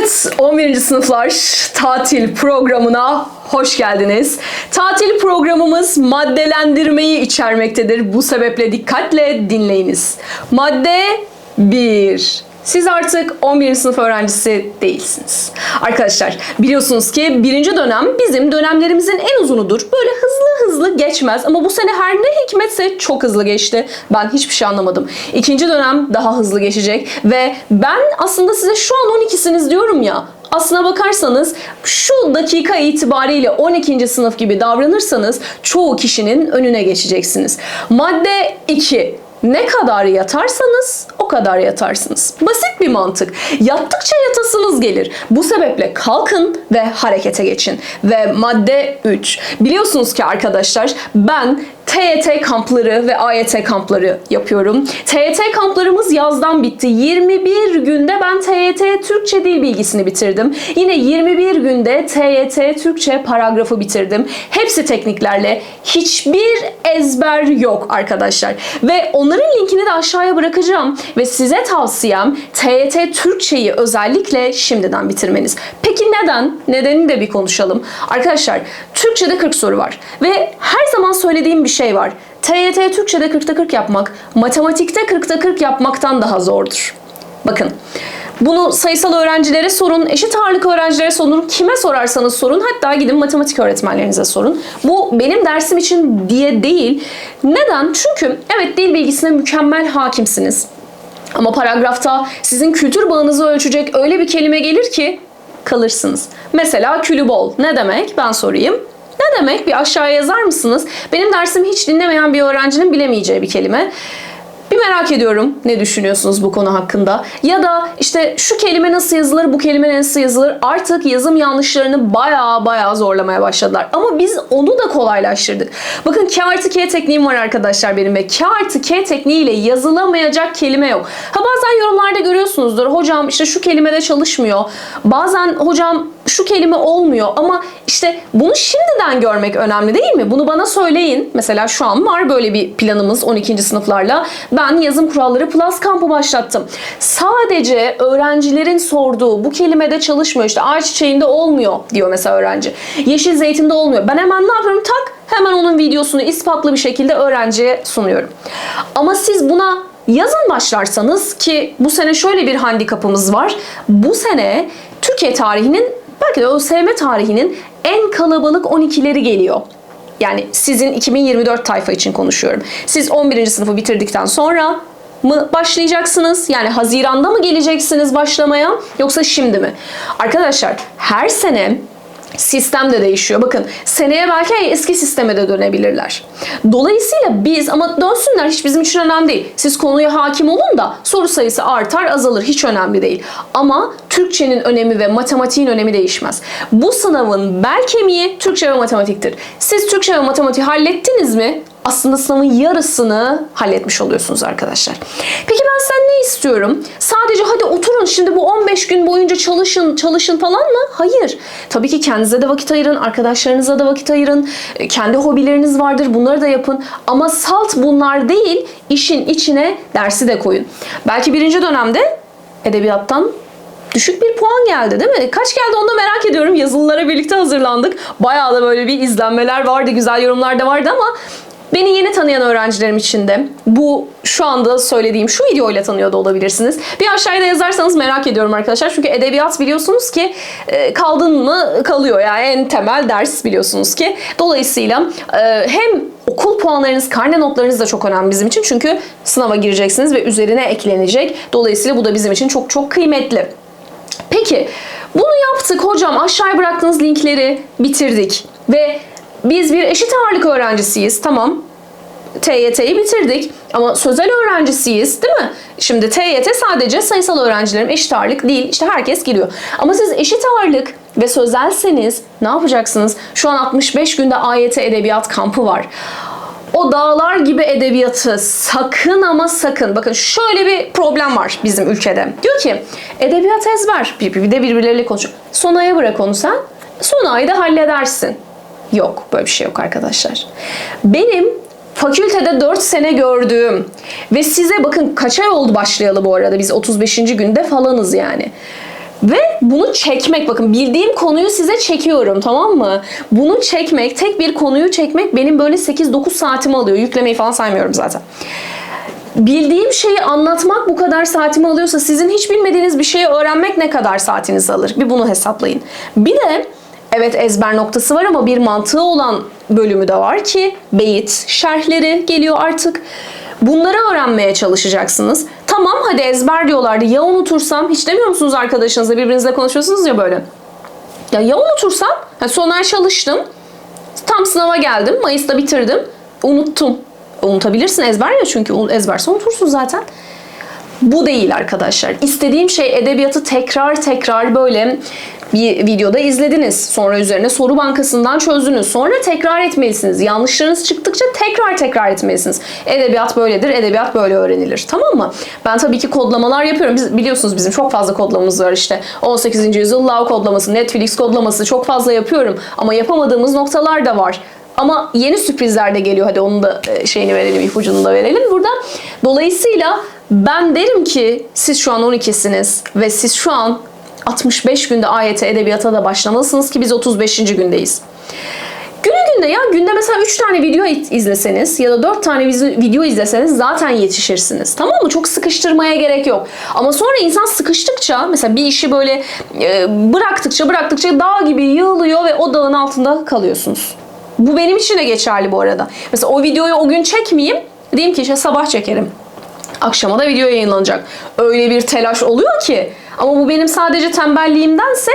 Evet, 11. sınıflar tatil programına hoş geldiniz. Tatil programımız maddelendirmeyi içermektedir. Bu sebeple dikkatle dinleyiniz. Madde 1. Siz artık 11. sınıf öğrencisi değilsiniz. Arkadaşlar biliyorsunuz ki birinci dönem bizim dönemlerimizin en uzunudur. Böyle hızlı hızlı geçmez ama bu sene her ne hikmetse çok hızlı geçti. Ben hiçbir şey anlamadım. İkinci dönem daha hızlı geçecek ve ben aslında size şu an 12'siniz diyorum ya. Aslına bakarsanız şu dakika itibariyle 12. sınıf gibi davranırsanız çoğu kişinin önüne geçeceksiniz. Madde 2. Ne kadar yatarsanız o kadar yatarsınız. Basit bir mantık. Yattıkça yatasınız gelir. Bu sebeple kalkın ve harekete geçin. Ve madde 3. Biliyorsunuz ki arkadaşlar ben TYT kampları ve AYT kampları yapıyorum. TYT kamplarımız yazdan bitti. 21 günde ben TYT Türkçe dil bilgisini bitirdim. Yine 21 günde TYT Türkçe paragrafı bitirdim. Hepsi tekniklerle. Hiçbir ezber yok arkadaşlar. Ve onların linkini de aşağıya bırakacağım. Ve size tavsiyem TYT Türkçeyi özellikle şimdiden bitirmeniz. Peki neden? Nedenini de bir konuşalım. Arkadaşlar Türkçe'de 40 soru var. Ve her zaman söylediğim bir şey var. TYT Türkçe'de 40'ta 40 yapmak, matematikte 40'ta 40 yapmaktan daha zordur. Bakın bunu sayısal öğrencilere sorun, eşit ağırlık öğrencilere sorun, kime sorarsanız sorun. Hatta gidin matematik öğretmenlerinize sorun. Bu benim dersim için diye değil. Neden? Çünkü evet dil bilgisine mükemmel hakimsiniz. Ama paragrafta sizin kültür bağınızı ölçecek öyle bir kelime gelir ki kalırsınız. Mesela külü bol. Ne demek? Ben sorayım. Ne demek? Bir aşağıya yazar mısınız? Benim dersimi hiç dinlemeyen bir öğrencinin bilemeyeceği bir kelime. Bir merak ediyorum ne düşünüyorsunuz bu konu hakkında. Ya da işte şu kelime nasıl yazılır, bu kelime nasıl yazılır artık yazım yanlışlarını baya baya zorlamaya başladılar. Ama biz onu da kolaylaştırdık. Bakın K artı K tekniğim var arkadaşlar benim ve K artı K tekniğiyle yazılamayacak kelime yok. Ha bazen yorumlarda görüyorsunuzdur. Hocam işte şu kelimede çalışmıyor. Bazen hocam şu kelime olmuyor ama işte bunu şimdiden görmek önemli değil mi? Bunu bana söyleyin. Mesela şu an var böyle bir planımız 12. sınıflarla. Ben yazım kuralları plus kampı başlattım. Sadece öğrencilerin sorduğu bu kelimede çalışmıyor. İşte ayçiçeğinde olmuyor diyor mesela öğrenci. Yeşil zeytinde olmuyor. Ben hemen ne yapıyorum? Tak hemen onun videosunu ispatlı bir şekilde öğrenciye sunuyorum. Ama siz buna yazın başlarsanız ki bu sene şöyle bir handikapımız var. Bu sene Türkiye tarihinin belki de ÖSYM tarihinin en kalabalık 12'leri geliyor. Yani sizin 2024 tayfa için konuşuyorum. Siz 11. sınıfı bitirdikten sonra mı başlayacaksınız? Yani Haziran'da mı geleceksiniz başlamaya yoksa şimdi mi? Arkadaşlar her sene sistem de değişiyor. Bakın seneye belki eski sisteme de dönebilirler. Dolayısıyla biz ama dönsünler hiç bizim için önemli değil. Siz konuya hakim olun da soru sayısı artar azalır hiç önemli değil. Ama Türkçenin önemi ve matematiğin önemi değişmez. Bu sınavın bel kemiği Türkçe ve matematiktir. Siz Türkçe ve matematiği hallettiniz mi? Aslında sınavın yarısını halletmiş oluyorsunuz arkadaşlar. Peki ben sen ne istiyorum? Sadece hadi oturun şimdi bu 15 gün boyunca çalışın, çalışın falan mı? Hayır. Tabii ki kendinize de vakit ayırın, arkadaşlarınıza da vakit ayırın. E, Kendi hobileriniz vardır, bunları da yapın. Ama salt bunlar değil, işin içine dersi de koyun. Belki birinci dönemde edebiyattan düşük bir puan geldi değil mi? Kaç geldi onu da merak ediyorum. Yazılılara birlikte hazırlandık. Bayağı da böyle bir izlenmeler vardı, güzel yorumlar da vardı ama Beni yeni tanıyan öğrencilerim için de bu şu anda söylediğim şu videoyla tanıyor da olabilirsiniz. Bir aşağıya da yazarsanız merak ediyorum arkadaşlar. Çünkü edebiyat biliyorsunuz ki e, kaldın mı kalıyor. Yani en temel ders biliyorsunuz ki. Dolayısıyla e, hem okul puanlarınız, karne notlarınız da çok önemli bizim için. Çünkü sınava gireceksiniz ve üzerine eklenecek. Dolayısıyla bu da bizim için çok çok kıymetli. Peki bunu yaptık hocam aşağıya bıraktığınız linkleri bitirdik ve biz bir eşit ağırlık öğrencisiyiz tamam TYT'yi bitirdik ama sözel öğrencisiyiz değil mi? Şimdi TYT sadece sayısal öğrencilerim eşit ağırlık değil işte herkes giriyor. Ama siz eşit ağırlık ve sözelseniz ne yapacaksınız? Şu an 65 günde AYT edebiyat kampı var. O dağlar gibi edebiyatı sakın ama sakın. Bakın şöyle bir problem var bizim ülkede. Diyor ki edebiyat ezber. Bir, bir de birbirleriyle konuşuyor. Son aya bırak onu sen. Son ayda halledersin. Yok böyle bir şey yok arkadaşlar. Benim fakültede 4 sene gördüğüm ve size bakın kaç ay oldu başlayalı bu arada biz 35. günde falanız yani. Ve bunu çekmek bakın bildiğim konuyu size çekiyorum tamam mı? Bunu çekmek tek bir konuyu çekmek benim böyle 8-9 saatimi alıyor. Yüklemeyi falan saymıyorum zaten. Bildiğim şeyi anlatmak bu kadar saatimi alıyorsa sizin hiç bilmediğiniz bir şeyi öğrenmek ne kadar saatinizi alır? Bir bunu hesaplayın. Bir de evet ezber noktası var ama bir mantığı olan bölümü de var ki beyit, şerhleri geliyor artık. Bunları öğrenmeye çalışacaksınız. Tamam hadi ezber diyorlardı. Ya unutursam? Hiç demiyor musunuz arkadaşınızla birbirinizle konuşuyorsunuz ya böyle. Ya ya unutursam? Ha, son ay çalıştım. Tam sınava geldim. Mayıs'ta bitirdim. Unuttum. Unutabilirsin ezber ya çünkü ezberse unutursun zaten. Bu değil arkadaşlar. İstediğim şey edebiyatı tekrar tekrar böyle bir videoda izlediniz. Sonra üzerine soru bankasından çözdünüz. Sonra tekrar etmelisiniz. Yanlışlarınız çıktıkça tekrar tekrar etmelisiniz. Edebiyat böyledir, edebiyat böyle öğrenilir. Tamam mı? Ben tabii ki kodlamalar yapıyorum. Biz, biliyorsunuz bizim çok fazla kodlamamız var işte. 18. yüzyıl Law kodlaması, Netflix kodlaması çok fazla yapıyorum. Ama yapamadığımız noktalar da var. Ama yeni sürprizler de geliyor. Hadi onun da e, şeyini verelim, ipucunu da verelim burada. Dolayısıyla ben derim ki siz şu an 12'siniz ve siz şu an 65 günde AYT edebiyata da başlamalısınız ki biz 35. gündeyiz. Günü günde ya günde mesela 3 tane video izleseniz ya da 4 tane video izleseniz zaten yetişirsiniz. Tamam mı? Çok sıkıştırmaya gerek yok. Ama sonra insan sıkıştıkça mesela bir işi böyle e, bıraktıkça bıraktıkça dağ gibi yığılıyor ve o dağın altında kalıyorsunuz. Bu benim için de geçerli bu arada. Mesela o videoyu o gün çekmeyeyim. Diyeyim ki işte sabah çekerim. Akşama da video yayınlanacak. Öyle bir telaş oluyor ki. Ama bu benim sadece tembelliğimdense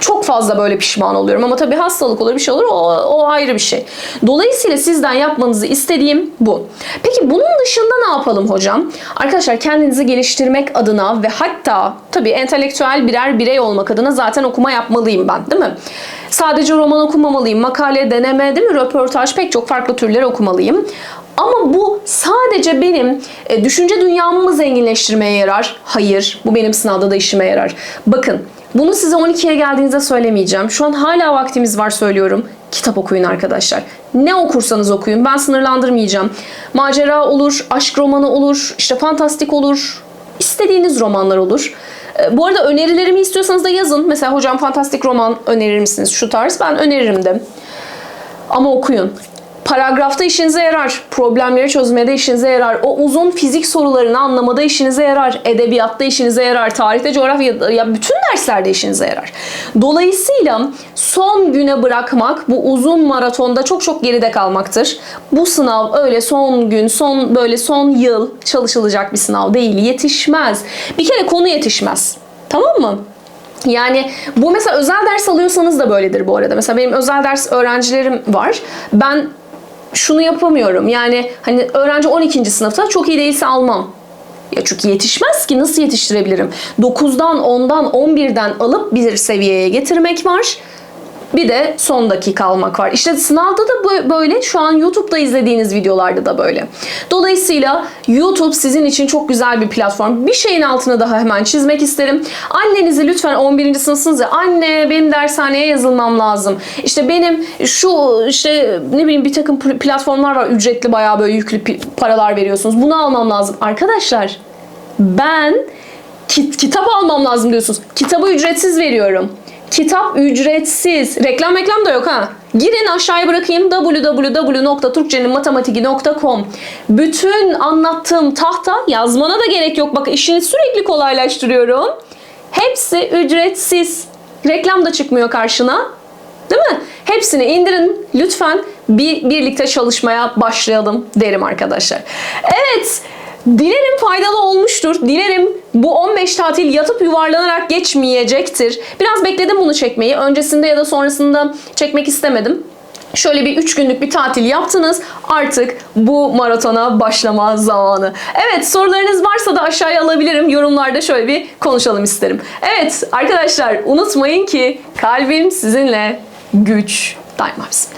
çok fazla böyle pişman oluyorum. Ama tabii hastalık olur bir şey olur o, o ayrı bir şey. Dolayısıyla sizden yapmanızı istediğim bu. Peki bunun dışında ne yapalım hocam? Arkadaşlar kendinizi geliştirmek adına ve hatta tabii entelektüel birer birey olmak adına zaten okuma yapmalıyım ben değil mi? Sadece roman okumamalıyım, makale, deneme değil mi? Röportaj pek çok farklı türleri okumalıyım. Ama bu sadece benim e, düşünce dünyamı zenginleştirmeye yarar. Hayır, bu benim sınavda da işime yarar. Bakın, bunu size 12'ye geldiğinizde söylemeyeceğim. Şu an hala vaktimiz var söylüyorum. Kitap okuyun arkadaşlar. Ne okursanız okuyun. Ben sınırlandırmayacağım. Macera olur, aşk romanı olur, işte fantastik olur. İstediğiniz romanlar olur. E, bu arada önerilerimi istiyorsanız da yazın. Mesela hocam fantastik roman önerir misiniz? Şu tarz ben öneririm de. Ama okuyun. Paragrafta işinize yarar. Problemleri çözmede işinize yarar. O uzun fizik sorularını anlamada işinize yarar. Edebiyatta işinize yarar. Tarihte, coğrafya, ya bütün derslerde işinize yarar. Dolayısıyla son güne bırakmak bu uzun maratonda çok çok geride kalmaktır. Bu sınav öyle son gün, son böyle son yıl çalışılacak bir sınav değil. Yetişmez. Bir kere konu yetişmez. Tamam mı? Yani bu mesela özel ders alıyorsanız da böyledir bu arada. Mesela benim özel ders öğrencilerim var. Ben şunu yapamıyorum. Yani hani öğrenci 12. sınıfta çok iyi değilse almam. Ya çünkü yetişmez ki nasıl yetiştirebilirim? 9'dan 10'dan 11'den alıp bir seviyeye getirmek var. Bir de son dakika almak var. İşte sınavda da böyle, şu an YouTube'da izlediğiniz videolarda da böyle. Dolayısıyla YouTube sizin için çok güzel bir platform. Bir şeyin altına daha hemen çizmek isterim. Annenizi lütfen 11. sınıfsınız ya anne benim dershaneye yazılmam lazım. İşte benim şu işte ne bileyim bir takım platformlar var ücretli bayağı böyle yüklü paralar veriyorsunuz. Bunu almam lazım. Arkadaşlar ben kit kitap almam lazım diyorsunuz. Kitabı ücretsiz veriyorum. Kitap ücretsiz. Reklam reklam da yok ha. Girin aşağıya bırakayım www.turkceninmatematik.com Bütün anlattığım tahta yazmana da gerek yok. Bak işini sürekli kolaylaştırıyorum. Hepsi ücretsiz. Reklam da çıkmıyor karşına. Değil mi? Hepsini indirin lütfen bir birlikte çalışmaya başlayalım derim arkadaşlar. Evet. Dilerim faydalı olmuştur. Dilerim bu 15 tatil yatıp yuvarlanarak geçmeyecektir. Biraz bekledim bunu çekmeyi. Öncesinde ya da sonrasında çekmek istemedim. Şöyle bir 3 günlük bir tatil yaptınız. Artık bu maratona başlama zamanı. Evet sorularınız varsa da aşağıya alabilirim. Yorumlarda şöyle bir konuşalım isterim. Evet arkadaşlar unutmayın ki kalbim sizinle güç daima bizimle.